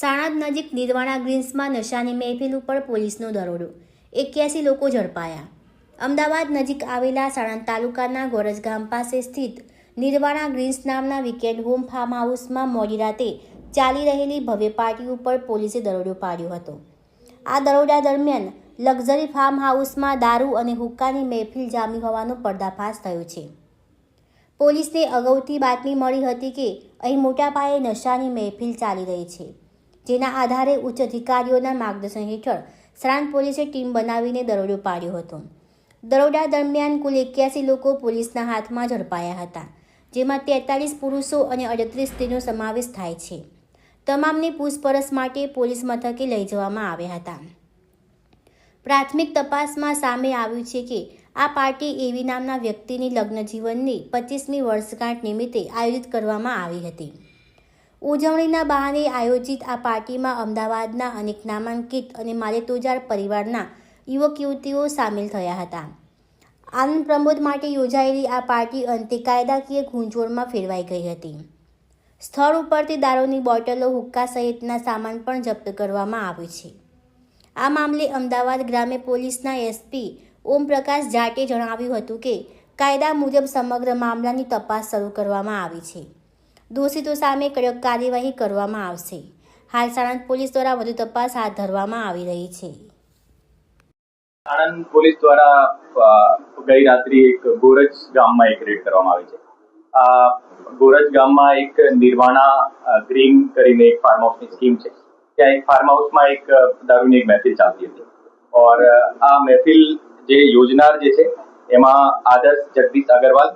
સાણંદ નજીક નિર્વાણા ગ્રીન્સમાં નશાની મહેફિલ ઉપર પોલીસનો દરોડો. એક્યાસી લોકો ઝડપાયા. અમદાવાદ નજીક આવેલા સાણંદ તાલુકાના ગોરજ ગામ પાસે સ્થિત નિર્વાણા ગ્રીન્સ નામના વીકેન્ડ હોમ ફાર્મ હાઉસમાં મોડી રાતે ચાલી રહેલી ભવ્ય પાર્ટી ઉપર પોલીસે દરોડો પાડ્યો હતો. આ દરોડા દરમિયાન લક્ઝરી ફાર્મ હાઉસમાં દારૂ અને હુક્કાની મહેફિલ જામી હોવાનો પર્દાફાશ થયો છે. પોલીસને અગાઉથી બાતમી મળી હતી કે અહીં મોટા પાયે નશાની મહેફિલ ચાલી રહી છે. જેના આધારે ઉચ્ચ અધિકારીઓના માર્ગદર્શન હેઠળ સાણંદ પોલીસે ટીમ બનાવીને દરોડો પાડ્યો હતો. દરોડા દરમિયાન કુલ એક્યાસી લોકો પોલીસના હાથમાં ઝડપાયા હતા, જેમાં તેતાલીસ પુરુષો અને અડત્રીસ સ્ત્રીનો સમાવેશ થાય છે. તમામની પૂછપરછ માટે પોલીસ મથકે લઈ જવામાં આવ્યા હતા. પ્રાથમિક તપાસમાં સામે આવ્યું છે કે આ પાર્ટી એવી નામના વ્યક્તિની લગ્ન જીવનની પચીસમી વર્ષગાંઠ નિમિત્તે આયોજિત કરવામાં આવી હતી. ઉજવણીના બહાને આયોજિત આ પાર્ટીમાં અમદાવાદના અનેક નામાંકિત અને માલેતુજાર પરિવારના યુવક યુવતીઓ સામેલ થયા હતા. આનંદ પ્રમોદ માટે યોજાયેલી આ પાર્ટી અંતે કાયદાકીય ગૂંચવણમાં ફેરવાઈ ગઈ હતી. સ્થળ ઉપરથી દારૂની બોટલો, હુક્કા સહિતના સામાન પણ જપ્ત કરવામાં આવ્યું છે. આ મામલે અમદાવાદ ગ્રામ્ય પોલીસના એસપી ઓમપ્રકાશ જાટે જણાવ્યું હતું કે, કાયદા મુજબ સમગ્ર મામલાની તપાસ શરૂ કરવામાં આવી છે. દોષિતો સામે કડક કાર્યવાહી કરવામાં આવશે. હાલ સાણંદ પોલીસ દ્વારા વધુ તપાસ હાથ ધરવામાં આવી રહી છે. આણંદ પોલીસ દ્વારા ગઈ રાત્રિ એક ગોરજ ગામમાં એક રેડ કરવામાં આવી છે. ગોરજ ગામમાં એક નિર્વાણા ગ્રીન કરીને એક ફાર્મ હાઉસની સ્કીમ છે. ત્યાં એક ફાર્મ હાઉસમાં એક દારૂની એક મહેફિલ ચાલતી હતી. ઓર આ મહેફિલ જે યોજનાર જે છે, એમાં આદર્શ જગદીશ અગરવાલ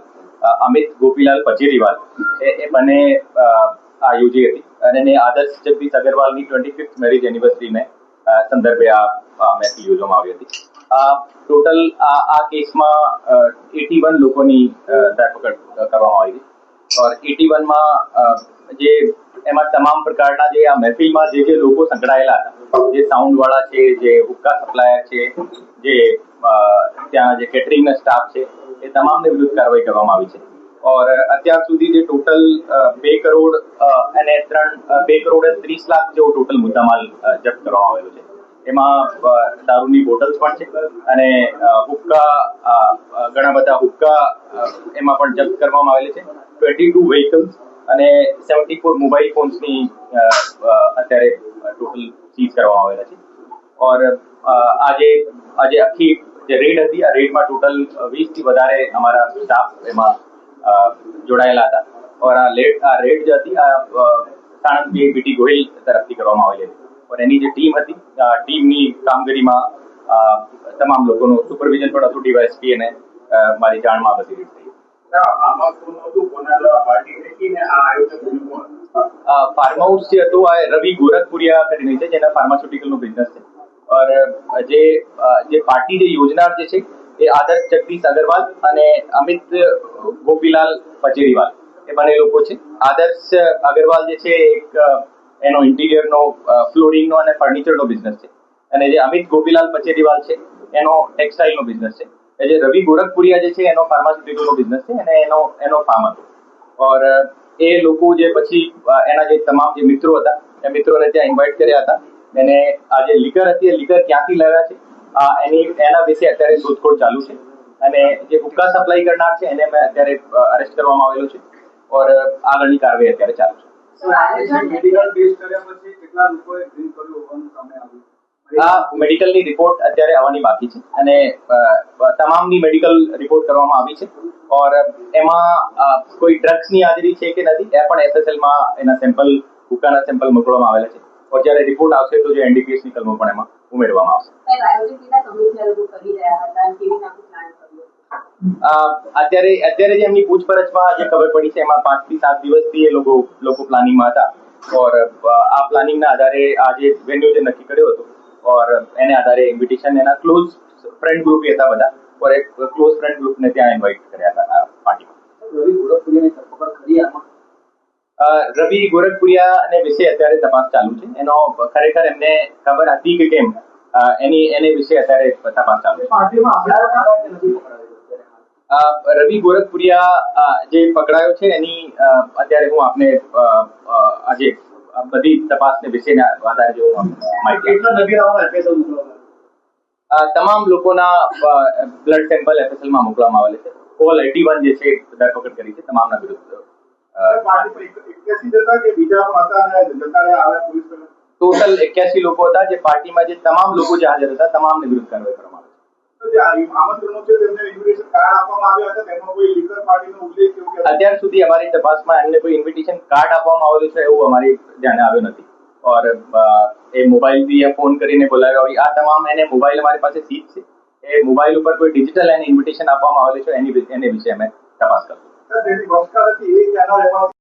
અમિત ગોપીલાલ પચેરીવાલ એ બંને આ યોજી હતી. અને આદર્શ જગદીશ અગરવાલની ટ્વેન્ટી ફિફ્થ મેરેજ એનિવર્સરીને સંદર્ભે આ મહેફિલ યોજવામાં આવી હતી. ટોટલ આ કેસમાં એટી વન લોકોની ધરપકડ કરવામાં આવી હતી. ઓર એટી વનમાં જે, એમાં તમામ પ્રકારના જે આ મહેફિલમાં જે જે લોકો સંકળાયેલા હતા, જે સાઉન્ડ વાળા છે, જે હુક્કા સપ્લાયર છે, જે ત્યાં જે કેટરિંગના સ્ટાફ છે એ તમામને વિરુદ્ધ કાર્યવાહી કરવામાં આવી છે. ઓર અત્યાર સુધી જે ટોટલ બે કરોડ અને ત્રણ બે કરોડ ત્રીસ લાખ જેવો ટોટલ મુદ્દામાલ જપ્ત કરવામાં આવેલો છે. એમાં દારૂની બોટલ્સ પણ છે અને હુક્કા ઘણા બધા હુક્કા એમાં પણ જપ્ત કરવામાં આવેલી છે. ટ્વેન્ટી ટુ વ્હીકલ્સ અને સેવન્ટી ફોર મોબાઈલ ફોન્સની અત્યારે ટોટલ સીઝ કરવામાં આવેલા છે. ઓર આજે આજે આખી જે રેડ હતી આ રેડમાં ટોટલ વીસથી વધારે અમારા સ્ટાફ એમાં જોડાયેલા હતા. ઓર આ લેડ આ રેડ જે હતી આ સાણંદ બીટી ગોહિલ તરફથી કરવામાં આવેલી હતી. ઓર એની જે ટીમ હતી ટીમની કામગીરીમાં તમામ લોકોનું સુપરવિઝન પણ હતું ડીવાયએસપી અને મારી જાણમાં બધી રીત? ફાર્મ હાઉસ જે હતું આ રવિ ગોરખપુરિયા કરીને છે જેના નું બિઝનેસ છે. ઓર જે जे જે પાર્ટી योजना जे છે એ આદર્શ જગદીશ અગરવાલ અને અમિત ગોપીલાલ પચેરીવાલ એ બંને લોકો છે આદર્શ અગરવાલ જે છે એક એનો ઇન્ટિરિયરનો ફ્લોરિંગનો અને ફર્નિચરનો બિઝનેસ છે અને જે અમિત ગોપીલાલ પચેરીવાલ છે એનો ટેક્સટાઇલનો બિઝનેસ છે એ જે રવિ ગોરખપુરિયા જે છે એનો ફાર્માસ્યુટિકલનો બિઝનેસ છે અને એનો એનો ફાર્મ હતો ઓર એ લોકો જે પછી એના જે તમામ જે મિત્રો હતા, એ મિત્રોને ત્યાં ઇન્વાઇટ કર્યા હતા અને આ જે લીકર હતી એ લીકર ક્યાંથી લાવ્યા છે? આ એની એના વિશે અત્યારે શોધખોળ ચાલુ છે. અને જે હુક્કા સપ્લાય કરનાર છે એને મેં અત્યારે અરેસ્ટ કરવામાં આવેલો છે. ઓર આગળની કાર્યવાહી અત્યારે ચાલુ છે. આ મેડિકલની રિપોર્ટ અત્યારે આવવાની બાકી છે. અને તમામની મેડિકલ રિપોર્ટ કરવામાં આવી છે. ઓર એમાં કોઈ ડ્રગ્સની હાજરી છે કે નથી એ પણ એસએસએલમાં એના સેમ્પલ હુક્કાના સેમ્પલ મોકલવામાં આવેલા છે. ઓર જ્યારે રિપોર્ટ આવશે તો જે એનડીપીએસની કલમો પણ એમાં ઉમેરવામાં આવશે અત્યારે અત્યારે જે એમની પૂછપરછમાં જે ખબર પડી છે એમાં પાંચથી સાત દિવસથી એ લોકો લોકો પ્લાનિંગમાં હતા। ઓર આ પ્લાનિંગના આધારે આ જે વેન્યુ જે નક્કી કર્યો હતો। ઓર એને આધારે ઇન્વિટેશન એના ક્લોઝ ફ્રેન્ડ ગ્રુપ હતા બધા। ઓર એક ક્લોઝ ફ્રેન્ડ ગ્રુપને ત્યાં ઇન્વાઇટ કર્યા હતા પાર્ટીમાં રવિ ધરપકડ કરી આમાં રવિ ગોરખપુરિયા અને વિશે અત્યારે તપાસ ચાલુ છે. એનો ખરેખર એમને ખબર હતી કે કેમ? એની એને વિશે અત્યારે તપાસ ચાલુ છે. રવિ ગોરખપુરિયા જે પકડાયો છે એની અત્યારે હું આપને આજે બધી તપાસને વિશેના આધારે જો હું માહિતી તમામ લોકોના બ્લડ સેમ્પલ એફએસએલમાં મોકલવામાં આવેલ છે. ઓલ એટી વન જે છે ધરપકડ કરી છે તમામના વિરુદ્ધ. ટોટલ એક્યાસી લોકો હતા જે પાર્ટીમાં જે તમામ લોકો જે હાજર હતા તમામને વિરુદ્ધ કાર્યવાહી કરવામાં આવી અત્યાર સુધી અમારી તપાસમાં એમને કોઈ ઇન્વિટેશન કાર્ડ આપવામાં આવેલું છે એવું અમારી ધ્યાને આવ્યું નથી. ઓર એ મોબાઈલથી એ ફોન કરીને બોલાવ્યા હોય. આ તમામ એને મોબાઈલ અમારી પાસે સીટ છે. એ મોબાઈલ ઉપર કોઈ ડિજિટલ એને ઇન્વિટેશન આપવામાં આવેલું છે એની એને વિશે અમે તપાસ કરશું. He was buried in Saint Pancras.